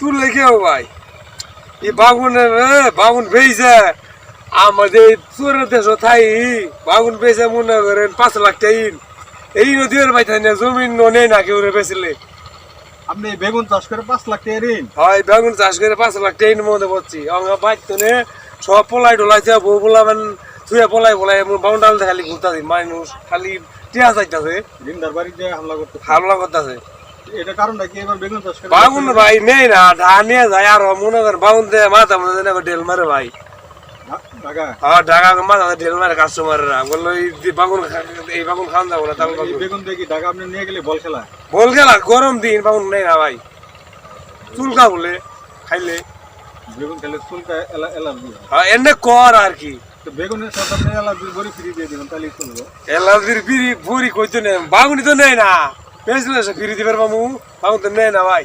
তুলে ফেলেছে ভাই। এই বাগুনের বাগুন বেইছে। আমাদের চোরের দেশ থাই বাগুন বেইছে মনে করেন পাঁচ লাখ টাইন এই নদীর ভাই থাই না জমিন নেই না কেউ রে বেচিলে। আপনি বেগুন চাষ করে পাঁচ লাখ টাকা ঋণ? হয় বেগুন চাষ করে পাঁচ লাখ টাইন মধ্যে পড়ছি আমরা বাইতে নে সব পলাই ডলাইছে বউ পোলা মানে থুয়ে পলাই পলাই বাউন ডাল খালি ঘুরতাছি। মানুষ খালি টিয়া যাইতাছে ঋণদার বাড়িতে হামলা করতে হামলা করতেছে। এটা কারণটা কি? এবার বেগুন চাষ করে বাগুন ভাই নেই না ধান যায় আর মনে কর বাগুন দিয়ে মাথা মধ্যে ডেল মারে ভাই। ঢাকা? হ্যাঁ ঢাকা মাথা ঢেল মারে কাস্টমাররা। বলল এই বাগুন খা- এই বাগুন খান যাব না তাহলে বেগুন ঢাকা আপনি নিয়ে গেলে বল খেলা? বল গেলা গরম দিন বাগুন নেই না ভাই। চুলকা বলে খাইলে। বেগুন খেলে চুলকা অ্যালার্জি হ্যাঁ এনে কর আর কি। তো বেগুনের সাথে আপনি অ্যালার্জির বড়ি ফ্রি দিয়ে দিবেন চলবে। এলাদির বিড়ি ভুরি কইতো নেই বাগুনি তো নেই না। পেয়েছিল সে ফিরি দিবার মামু বাগুন তো না ভাই।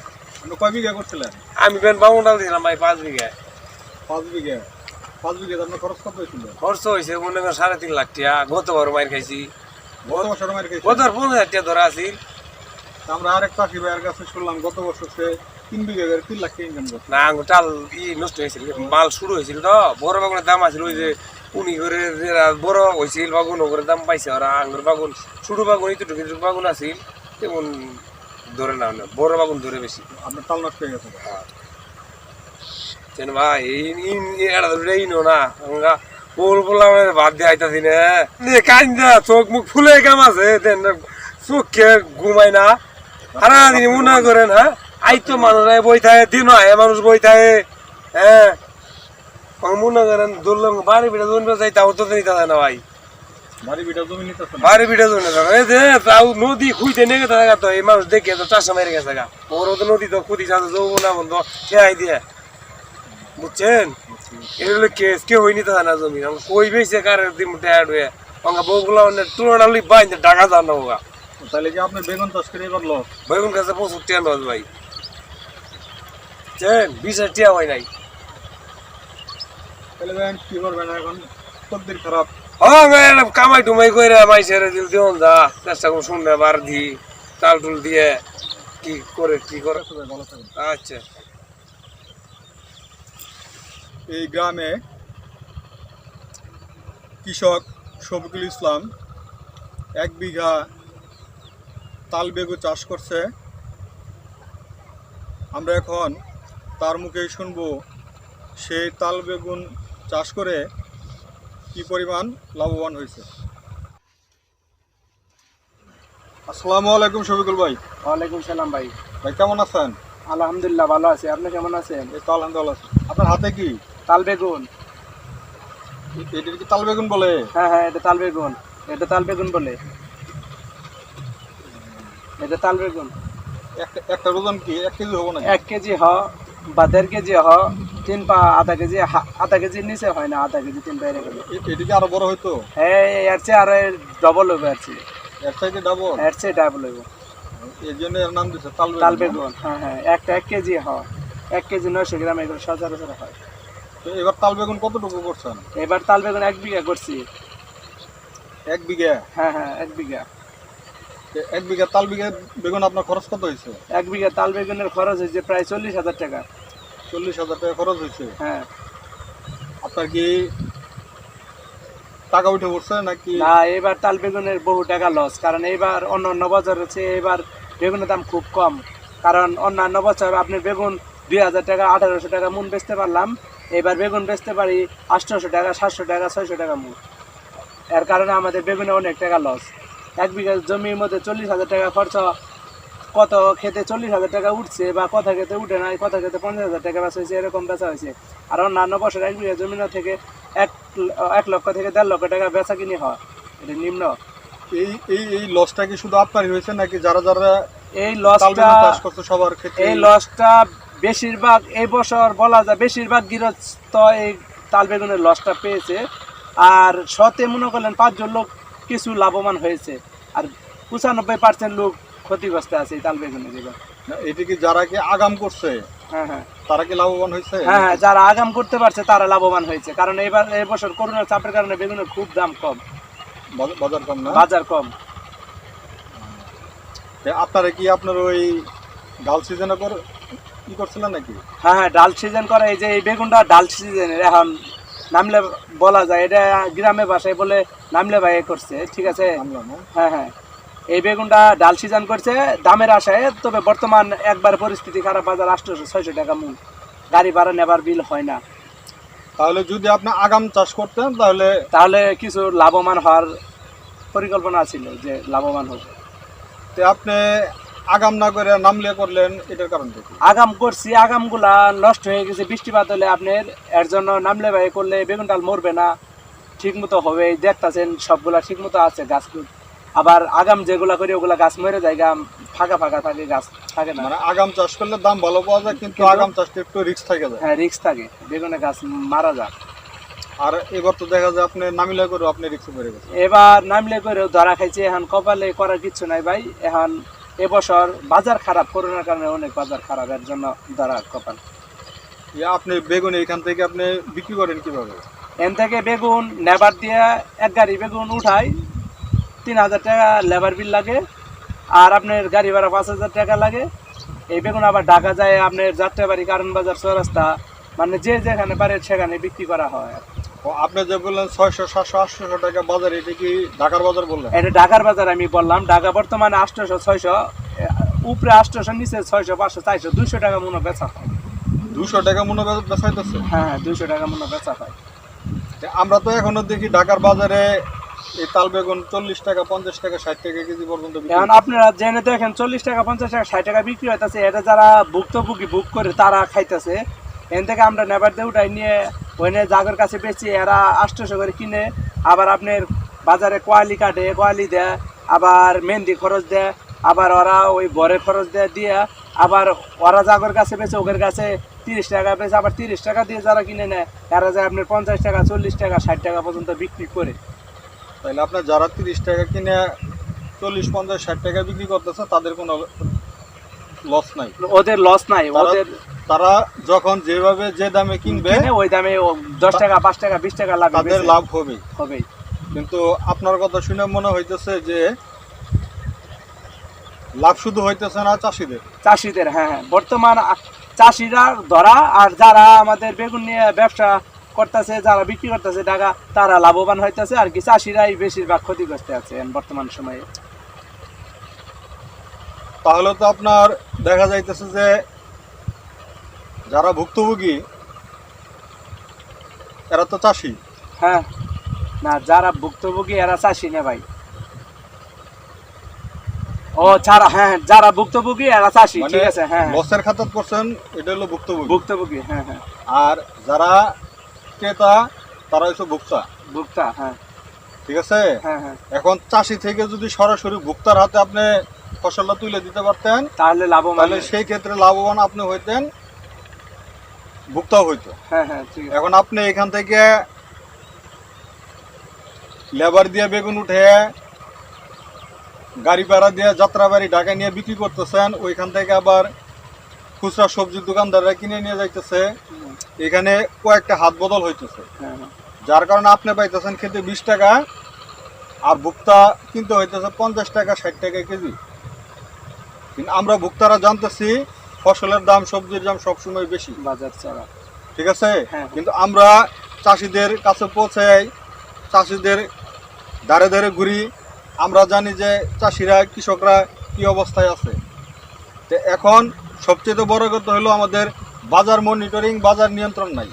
কয় বিঘা করছিলেন? আমি বেন ডাল দিলাম ভাই পাঁচ বিঘা। পাঁচ বিঘা? পাঁচ বিঘা আপনার খরচ কত হয়েছিল? খরচ হয়েছে মনে করেন সাড়ে তিন লাখ টাকা। গতবার মার খাইছি। গত বছর কাছে গতবার পনেরো হাজার টাকা ধরা আছিল আমরা আরেক চাষি ভাইয়ের কাছে শুনলাম গত বছর সে তিন বিঘা করে তিন লাখ টাকা ইনকাম করছে। না টাল ই নষ্ট হয়েছিল মাল শুরু হয়েছিল তো। বড় বাগুনের দাম আছিল ওই যে উনি করে বড় হয়েছিল বাগুন করে দাম পাইছে ওরা আঙ্গুর বাগুন ছোট বাগুন ইটুটু কিছু বাগুন আছিল। তেমন ধরে না না, বড় বাগুন ধরে বেশি। আপনার তাল নষ্ট হয়ে গেছে। কেন ভাই এই ইন- এটা তো এই নো না আমরা বল বললাম বাদ দিয়ে আইতাছি না। কান্দা চোখ মুখ ফুলে কাম আছে দেন চোখ কে ঘুমাই না। সারা দিন মনে করেন হ্যাঁ আই তো মানুষ আয় বই থাকে দিন আয় মানুষ বই থাকে হ্যাঁ। মনে করেন দৌড়লাম বাড়ি বিটা দৌড় যাই তাও তো নিতে হয় না ভাই। বাড়ি বিটা জমি নিতেছে না বাড়ি বিটা দৌড় এই যে তাও নদী খুঁজতে নিয়ে গেছে গা তো এই মানুষ দেখে তো চাষা মেরে গেছে গা ওর তো নদী তো খুঁদি সাথে যাব না বন্ধ খেয়াই দিয়ে বুঝছেন এগুলো কেস কেউ হয়নি তো না জমি আমি কই বেশি কারে দিম ট্যাড হয়ে অঙ্গা বউগুলো অনেক তুলনা লই বাইন্দে টাকা দান না হোগা তাহলে কি আপনি বেগুন চাষ করে এবার লস বেগুন কাছে প্রচুর টিয়া লস ভাই চেন বিশ হাজার টিয়া হয় নাই তাহলে ভাই কি করবেন এখন তকদির খারাপ হ্যাঁ ম্যাডাম কামাই টুমাই করে মাইসের দিল দিও যা চেষ্টা করুন শুনলে বার দি তাল টুল দিয়ে কি করে কি করে? আচ্ছা। এই গ্রামে কৃষক শফিকুল ইসলাম এক বিঘা তাল বেগু চাষ করছে। আমরা এখন তার মুখেই শুনব সেই তাল বেগুন চাষ করে কি পরিমাণ লাভবান হয়েছে? আসসালামু আলাইকুম শফিকুল ভাই। ওয়ালাইকুম সালাম ভাই। ভাই কেমন আছেন? আলহামদুলিল্লাহ ভালো আছি। আপনি কেমন আছেন? এই তো আলহামদুলিল্লাহ আছি। আপনার হাতে কি? তাল বেগুন। এটার কি তাল বেগুন বলে? হ্যাঁ হ্যাঁ এটা তাল বেগুন। এটা তাল বেগুন বলে। এটা তাল বেগুন। একটা একটা ওজন কি? এক কেজি হব না এক কেজি হ বা দেড় কেজি হ তিন পা আধা কেজি আধা কেজির নিচে হয় না আধা কেজি তিন পা এরকম। এটি আরও বড় হইতো? হ্যাঁ এর চেয়ে আরও ডবল হবে আর চেয়ে। এক সাইডে ডাবল এর চেয়ে ডাবল হবে এই জন্য এর নাম দিচ্ছে তাল তাল বেগুন হ্যাঁ হ্যাঁ একটা এক কেজি হ এক কেজি নয়শো গ্রাম এগুলো সচরাচর হয়। তো এবার তাল বেগুন কতটুকু করছেন? এবার তাল বেগুন এক বিঘা করছি। এক বিঘা? হ্যাঁ হ্যাঁ এক বিঘা। এক বিঘা তাল বিঘা বেগুন আপনার খরচ কত হয়েছে? এক বিঘা তাল বেগুনের খরচ হয়েছে প্রায় চল্লিশ হাজার টাকা। চল্লিশ হাজার টাকা খরচ হয়েছে? হ্যাঁ। আপনার কি টাকা উঠে পড়ছে নাকি? না এবার তাল বেগুনের বহু টাকা লস কারণ এবার অন্য অন্য বছরের চেয়ে এবার বেগুনের দাম খুব কম। কারণ অন্যান্য বছর আপনি বেগুন দুই হাজার টাকা আঠারোশো টাকা মুন বেচতে পারলাম এবার বেগুন বেচতে পারি আটশোশো টাকা সাতশো টাকা ছয়শো টাকা মুন এর কারণে আমাদের বেগুনে অনেক টাকা লস এক বিঘা জমির মধ্যে চল্লিশ হাজার টাকা খরচ কত খেতে চল্লিশ হাজার টাকা উঠছে বা কথা খেতে উঠে নাই কথা খেতে পঞ্চাশ হাজার টাকা বেচা হয়েছে এরকম বেচা হয়েছে। আর অন্যান্য বছর এক বিঘা জমিন থেকে এক এক লক্ষ থেকে দেড় লক্ষ টাকা বেচা কিনে হয়। এটা নিম্ন। এই এই এই লসটা কি শুধু আপনারই হয়েছে নাকি যারা যারা এই লসটা সবার ক্ষেত্রে এই লসটা বেশিরভাগ এই বছর বলা যায় বেশিরভাগ গৃহস্থ এই তাল বেগুনের লসটা পেয়েছে। আর সতে মনে করলেন পাঁচজন লোক কিছু লাভবান হয়েছে। আর পঁচানব্বই পার্সেন্ট লোক ক্ষতিগ্রস্ত আছে এই তাল বেগুনের এবার এটি কি যারা কি আগাম করছে হ্যাঁ হ্যাঁ। তারা কি লাভবান হয়েছে? হ্যাঁ হ্যাঁ যারা আগাম করতে পারছে তারা লাভবান হয়েছে। কারণ এবার এই বছর করোনার চাপের কারণে বেগুনের খুব দাম কম। বাজার- কম না? বাজার কম। আপনারা কি আপনার ওই ডাল সিজনে করে কি করছিলেন নাকি? হ্যাঁ হ্যাঁ ডাল সিজন করে এই যে এই বেগুনটা ডাল সিজনের এখন নামলে বলা যায় এটা গ্রামে বাসায় বলে নামলে ভাই করছে ঠিক আছে? হ্যাঁ হ্যাঁ। এই বেগুনটা ডাল সিজন করছে দামের আশায় তবে বর্তমান একবার পরিস্থিতি খারাপ বাজার আটশোশো ছয়শো টাকা মূল। গাড়ি ভাড়া নেবার বিল হয় না। তাহলে যদি আপনি আগাম চাষ করতেন তাহলে তাহলে কিছু লাভবান হওয়ার পরিকল্পনা ছিল যে লাভবান হবে। তো আপনি আগাম না করে নামলিয়া করলেন এটার কারণ আগাম করছি আগামগুলা নষ্ট হয়ে গেছে বৃষ্টিপাত হলে আপনার এর জন্য নামলে ভাই করলে বেগুন ডাল মরবে না ঠিক মতো হবে দেখতাছেন সবগুলা ঠিক মতো আছে গাছগুলো আবার আগাম যেগুলা করি ওগুলা গাছ মরে যায় গাম ফাঁকা ফাঁকা থাকে গাছ থাকে না। মানে আগাম চাষ করলে দাম ভালো পাওয়া যায় কিন্তু আগাম চাষটা একটু রিক্স থাকে যায়। হ্যাঁ রিক্স থাকে বেগুনে গাছ মারা যায়। আর এবার তো দেখা যায় আপনি নামিলা করে আপনি রিস্ক বেড়ে গেছে। এবার নামলে করেও ধরা খাইছে এখন কপালে করার কিছু নাই ভাই এখন এবছর বাজার খারাপ করোনার কারণে অনেক বাজার খারাপ এর জন্য ধরা কপাল। আপনি বেগুন এখান থেকে আপনি বিক্রি করেন কীভাবে? এন থেকে বেগুন লেবার দিয়ে এক গাড়ি বেগুন উঠাই তিন হাজার টাকা লেবার বিল লাগে আর আপনার গাড়ি ভাড়া পাঁচ হাজার টাকা লাগে। এই বেগুন আবার ঢাকা যায় আপনার যাত্রাবাড়ি কারণ বাজার চৌরাস্তা মানে যে যেখানে পারে সেখানে বিক্রি করা হয়। আপনি যে বললেন ছয়শো সাতশো আটশো টাকা বাজার এটা কি ঢাকার বাজার বললেন? এটা ঢাকার বাজার আমি বললাম। ঢাকা বর্তমানে আটশোশো ছয়শো উপরে আটশোশো নিচে ছয়শো পাঁচশো চারশো দুইশো টাকা মনে বেচা হয়। দুশো টাকা মনে বেচাইতেছে? হ্যাঁ হ্যাঁ দুইশো টাকা মনে বেচা হয়। আমরা তো এখনও দেখি ঢাকার বাজারে এই তাল বেগুন চল্লিশ টাকা পঞ্চাশ টাকা ষাট টাকা কেজি পর্যন্ত এখন আপনারা জেনে দেখেন চল্লিশ টাকা পঞ্চাশ টাকা ষাট টাকা বিক্রি হইতেছে। এটা যারা ভুক্তভোগী বুক করে তারা খাইতেছে। এখান থেকে আমরা নেবার দিয়ে উঠাই নিয়ে ওইনে জাগের কাছে বেচি এরা আষ্টশো করে কিনে, আবার আপনার বাজারে কোয়ালি কাটে, কোয়ালি দেয়, আবার মেহেন্দি খরচ দেয়, আবার ওরা ওই বরের খরচ দেয়, দিয়ে আবার ওরা জাগর কাছে বেচে, ওদের কাছে তিরিশ টাকা বেচে, আবার তিরিশ টাকা দিয়ে যারা কিনে নেয়, এরা যায় আপনার পঞ্চাশ টাকা, চল্লিশ টাকা, ষাট টাকা পর্যন্ত বিক্রি করে। তাহলে আপনার যারা তিরিশ টাকা কিনে চল্লিশ, পঞ্চাশ, ষাট টাকা বিক্রি করতেছে, তাদের কোনো লস নাই। ওদের লস নাই ওদের তারা যখন যেভাবে যে দামে কিনবে ওই দামে দশ টাকা পাঁচ টাকা বিশ টাকা লাভ তাদের লাভ হবে হবে কিন্তু আপনার কথা শুনে মনে হইতেছে যে লাভ শুধু হইতেছে না চাষিদের। চাষিদের হ্যাঁ হ্যাঁ। বর্তমান চাষিরা ধরা আর যারা আমাদের বেগুন নিয়ে ব্যবসা করতেছে যারা বিক্রি করতেছে টাকা তারা লাভবান হইতেছে আর কি। চাষিরাই বেশিরভাগ ক্ষতিগ্রস্ত আছে বর্তমান সময়ে। তাহলে তো আপনার দেখা যাইতেছে যে যারা ভুক্তভোগী এরা তো চাষি। হ্যাঁ। না যারা ভুক্তভোগী এরা চাষি না ভাই। ও যারা হ্যাঁ হ্যাঁ, যারা ভুক্তভোগী এরা চাষি মানে ঠিক আছে হ্যাঁ হ্যাঁ। লসের খাতাত করছেন এটা হলো ভুক্তভোগী। ভুক্তভোগী হ্যাঁ হ্যাঁ। আর যারা ক্রেতা তারা হচ্ছে ভুক্তা। ভুক্তা হ্যাঁ। ঠিক আছে? হ্যাঁ হ্যাঁ। এখন চাষি থেকে যদি সরাসরি ভুক্তার হাতে আপনি ফসলটা তুলে দিতে পারতেন তাহলে লাভবান সেই ক্ষেত্রে লাভবান আপনি হইতেন ভুক্তাও হইতো। হ্যাঁ হ্যাঁ ঠিক এখন আপনি এখান থেকে লেবার দিয়ে বেগুন উঠে গাড়ি ভাড়া দিয়ে যাত্রাবাড়ি ঢাকায় নিয়ে বিক্রি করতেছেন ওইখান থেকে আবার খুচরা সবজির দোকানদাররা কিনে নিয়ে যাইতেছে। এখানে কয়েকটা হাত বদল হইতেছে। হ্যাঁ হ্যাঁ। যার কারণে আপনি পাইতেছেন খেতে বিশ টাকা আর ভুক্তা কিনতে হইতেছে পঞ্চাশ টাকা ষাট টাকা কেজি। কিন্তু আমরা ভুক্তারা জানতেছি ফসলের দাম সবজির দাম সবসময় বেশি। বাজার ছাড়া। ঠিক আছে? হ্যাঁ। কিন্তু আমরা চাষিদের কাছে পৌঁছাই চাষিদের ধারে ধারে ঘুরি। আমরা জানি যে চাষিরা কৃষকরা কি অবস্থায় আছে। তো এখন সবচেয়ে বড় কথা হলো আমাদের বাজার মনিটরিং বাজার নিয়ন্ত্রণ নাই।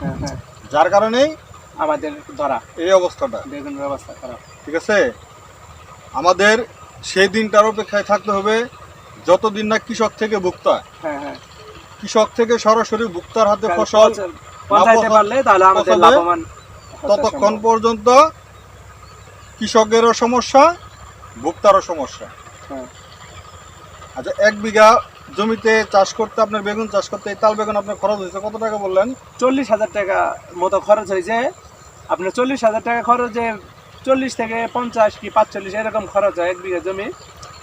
হ্যাঁ হ্যাঁ। যার কারণেই আমাদের ধরা। এই অবস্থাটা। বেগুন ব্যবস্থা করা ঠিক আছে? আমাদের সেই দিনটার অপেক্ষায় থাকতে হবে। যতদিন না কৃষক থেকে ভুক্তা হ্যাঁ। হ্যাঁ কৃষক থেকে সরাসরি ভুক্তার হাতে ফসল ততক্ষণ পর্যন্ত কৃষকেরও সমস্যা ভোক্তারও সমস্যা। হ্যাঁ। আচ্ছা এক বিঘা জমিতে চাষ করতে আপনার বেগুন চাষ করতে তাল বেগুন আপনার খরচ হয়েছে কত টাকা বললেন? চল্লিশ হাজার টাকা মতো খরচ হয়েছে। আপনার চল্লিশ হাজার টাকা খরচে চল্লিশ থেকে পঞ্চাশ কি পাঁচচল্লিশ এরকম খরচ হয় এক বিঘা জমি।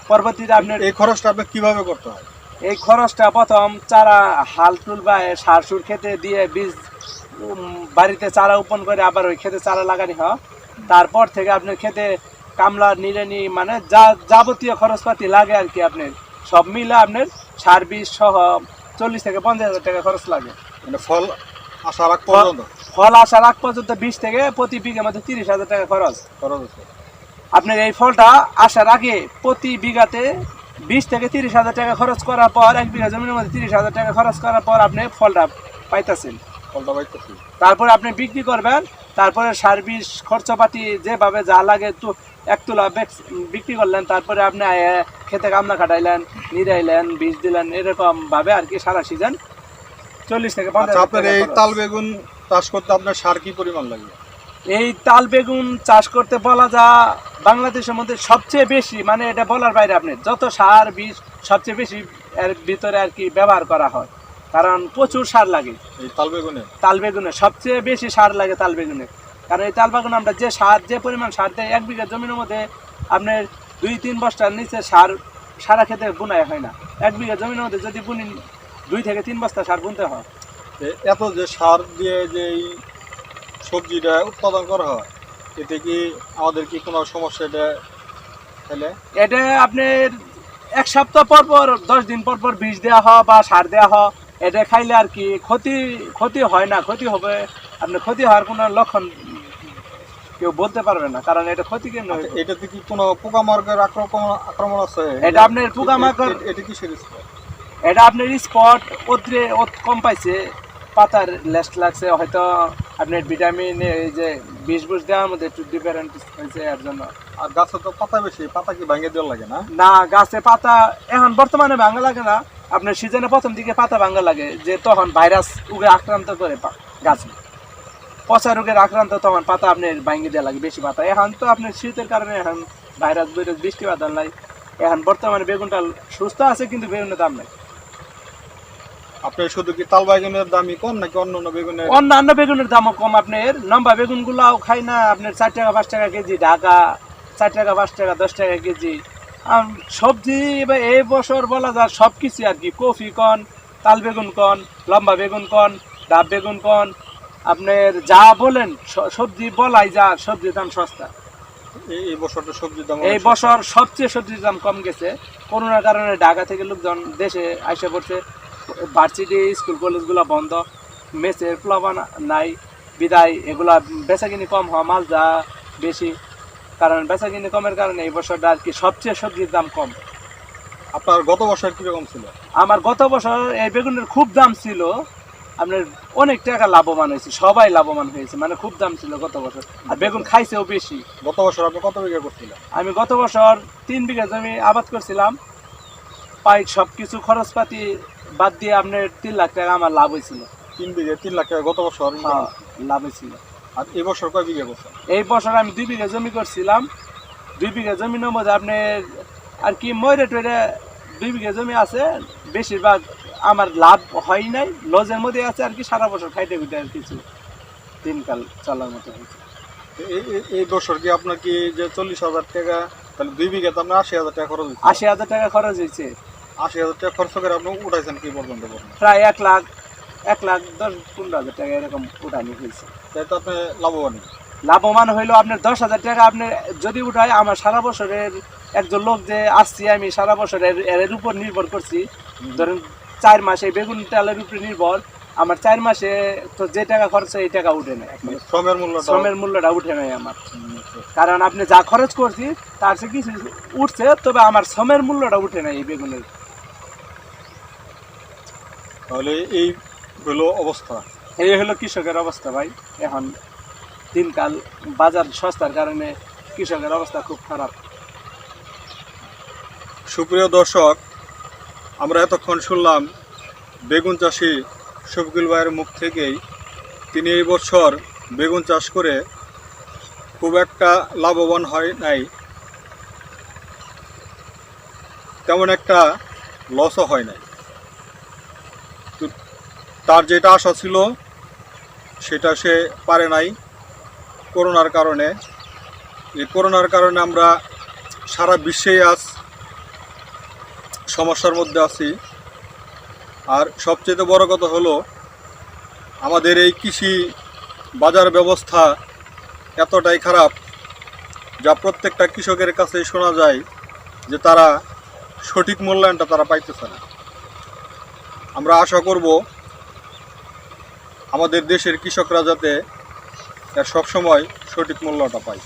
পরবর্তীতে আপনার এই খরচটা আপনি কীভাবে করতে হয়? এই খরচটা প্রথম চারা হাল টুল বা সার সুর খেতে দিয়ে বীজ বাড়িতে চারা উপন করে আবার ওই খেতে চারা লাগানি হয়। তারপর থেকে আপনার খেতে কামলা নিড়ানি মানে যা যাবতীয় খরচপাতি লাগে আর কি আপনার। সব মিলে আপনার সার বীজ সহ চল্লিশ থেকে পঞ্চাশ হাজার টাকা খরচ লাগে। মানে ফল আসার আগ পর্যন্ত? ফল আসার আগ পর্যন্ত বিশ থেকে প্রতি বিঘা মধ্যে তিরিশ হাজার টাকা খরচ। খরচ আপনার এই ফলটা আসার আগে প্রতি বিঘাতে বিশ থেকে তিরিশ হাজার টাকা খরচ করার পর এক বিঘা জমির মধ্যে তিরিশ হাজার টাকা খরচ করার পর আপনি ফলটা পাইতেছেন। ফলটা পাইতেছি। তারপরে আপনি বিক্রি করবেন তারপরে সার বীজ খরচপাতি যেভাবে যা লাগে তো এক তুলা বিক্রি করলেন তারপরে আপনি খেতে কামনা কাটাইলেন নিরাইলেন বীজ দিলেন এরকম ভাবে আর কি সারা সিজন চল্লিশ থেকে পঞ্চাশ আচ্ছা আপনার এই তাল বেগুন চাষ করতে আপনার সার কি পরিমাণ লাগবে এই তাল বেগুন চাষ করতে বলা যা বাংলাদেশের মধ্যে সবচেয়ে বেশি মানে এটা বলার বাইরে আপনি যত সার বীজ সবচেয়ে বেশি এর ভিতরে আর কি ব্যবহার করা হয়। কারণ প্রচুর সার লাগে। এই তাল বেগুনে? তাল বেগুনে সবচেয়ে বেশি সার লাগে তাল বেগুনে। কারণ এই তাল বেগুন আমরা যে সার যে পরিমাণ সার দেয় এক বিঘা জমির মধ্যে আপনার দুই তিন বস্তার নিচে সার সারা খেতে বুনাই হয় না। এক বিঘা জমির মধ্যে যদি বুনি দুই থেকে তিন বস্তা সার বুনতে হয়। এত যে সার দিয়ে যে সবজিটা উৎপাদন করা হয়। এতে কি আমাদের কি কোনো সমস্যা এটা তাহলে? এটা আপনার এক সপ্তাহ পর পর দশ দিন পর পর বীজ দেওয়া হয় বা সার দেওয়া হয়। এটা খাইলে আর কি ক্ষতি ক্ষতি হয় না ক্ষতি হবে। আপনার ক্ষতি হওয়ার কোনো লক্ষণ কেউ বলতে পারবে না কারণ এটা ক্ষতি কেন আচ্ছা, এটাতে কি কোনো পোকামাকড়ের আক্রমণ আক্রমণ আছে? এটা আপনার পোকামাকড়- এটা spot? এটা আপনার স্পট ওদ্রে ওত কম পাইছে পাতার লেস্ট লাগছে হয়তো আপনার ভিটামিন এই যে বিষ বুষ দেওয়ার মধ্যে একটু ডিফারেন্ট হয়েছে এর জন্য। আর গাছে তো পাতা বেশি পাতা কি ভাঙে দেওয়া লাগে না? না গাছে পাতা এখন বর্তমানে ভাঙা লাগে না। আপনার সিজনে প্রথম দিকে পাতা ভাঙা লাগে যে তখন ভাইরাস উগে আক্রান্ত করে গাছ। পচা রোগের আক্রান্ত তখন পাতা আপনার ভাঙিয়ে দেওয়া লাগে বেশি পাতা। এখন তো আপনার শীতের কারণে এখন ভাইরাস বৈরাস বৃষ্টি বাদল নাই। এখন বর্তমানে বেগুনটা সুস্থ আছে কিন্তু বেগুনের দাম নাই। আপনার শুধু কি তাল বেগুনের দামই কম নাকি অন্য অন্য বেগুনের? অন্যান্য বেগুনের দামও কম আপনার লম্বা বেগুন গুলাও খাই না আপনার চার টাকা পাঁচ টাকা কেজি ঢাকা চার টাকা পাঁচ টাকা দশ টাকা কেজি। আম, সবজি এবার এই বছর বলা যায় সব কিছু আর কি কফি কন তাল বেগুন কন লম্বা বেগুন কন ডাব বেগুন কন আপনার যা বলেন সবজি বলাই যা সবজির দাম সস্তা। এই- এই বছরটা সবজির দাম এই বছর সবচেয়ে সবজির দাম কম গেছে। করোনার কারণে ঢাকা থেকে লোকজন দেশে আইসা পড়ছে। ভার্সিটি স্কুল কলেজগুলো বন্ধ। মেসের প্লাবান নাই। বিদায় এগুলা বেচাকিনি কম হওয়া মাল যা বেশি। কারণ বেচাকিনি কমের কারণে এই বছরটা আর কি সবচেয়ে সবজির দাম কম। আপনার গত বছর কীরকম ছিল? আমার গত বছর এই বেগুনের খুব দাম ছিল। আপনার অনেক টাকা লাভবান হয়েছে সবাই লাভবান হয়েছে মানে খুব দাম ছিল গত বছর। আর বেগুন খাইছেও বেশি। গত বছর আপনি কত বিঘা করছিলেন? আমি গত বছর তিন বিঘা জমি আবাদ করছিলাম। পাই সব কিছু খরচপাতি বাদ দিয়ে আপনার তিন লাখ টাকা আমার লাভ হয়েছিল। তিন বিঘে তিন লাখ টাকা গত বছর হ্যাঁ, লাভ হয়েছিল। আর এই বছর কয় বিঘা করছেন এই বছর আমি দুই বিঘা জমি করছিলাম। দুই বিঘা জমির মধ্যে আপনি আর কি ময়রে টয়রে দুই বিঘা জমি আছে বেশিরভাগ আমার লাভ হয় নাই লজের মধ্যে আছে আর কি সারা বছর খাইতে খুঁটে আর কিছু দিনকাল চলার মতো হয়েছে। এই বছর কি আপনার কি যে চল্লিশ হাজার টাকা তাহলে দুই বিঘাতে আপনার আশি হাজার টাকা খরচ হয়েছে? আশি হাজার টাকা খরচ হয়েছে। আশি হাজার টাকা খরচ করে আপনি উঠাইছেন কি পর্যন্ত প্রায় এক লাখ এক লাখ দশ পনেরো হাজার টাকা এরকম উঠানি হয়েছে। তো আপনি লাভবান। লাভবান হইল আপনার দশ হাজার টাকা আপনি যদি উঠায় আমার সারা বছরের একজন লোক যে আসছি আমি সারা বছরের এর উপর নির্ভর করছি। ধরেন চার মাসে বেগুন তেলের উপরে নির্ভর আমার চার মাসে তো যে টাকা খরচ হয় এই টাকা উঠে নেয়। মানে শ্রমের মূল্য শ্রমের মূল্যটা উঠে নেয় আমার। আচ্ছা। কারণ আপনি যা খরচ করছি তার সে কিছু উঠছে তবে আমার শ্রমের মূল্যটা উঠে নেয় এই বেগুনের। তাহলে এই হলো অবস্থা। এই হলো কৃষকের অবস্থা ভাই। এখন দিনকাল বাজার সস্তার কারণে কৃষকের অবস্থা খুব খারাপ। সুপ্রিয় দর্শক, আমরা এতক্ষণ শুনলাম বেগুন চাষি শফিকুল ভাইয়ের মুখ থেকেই তিনি এই বছর বেগুন চাষ করে খুব একটা লাভবান হয় নাই। তেমন একটা লসও হয় নাই। তার যেটা আশা ছিল, সেটা সে পারে নাই করোনার কারণে। এই করোনার কারণে আমরা সারা বিশ্বেই আজ সমস্যার মধ্যে আছি। আর সবচেয়ে বড় কথা হলো, আমাদের এই কৃষি বাজার ব্যবস্থা এতটাই খারাপ যা প্রত্যেকটা কৃষকের কাছে শোনা যায় যে তারা সঠিক মূল্যায়নটা তারা পাইতেছে না। আমরা আশা করব আমাদের দেশের কৃষকরা যাতে সবসময় সঠিক মূল্যটা পায়।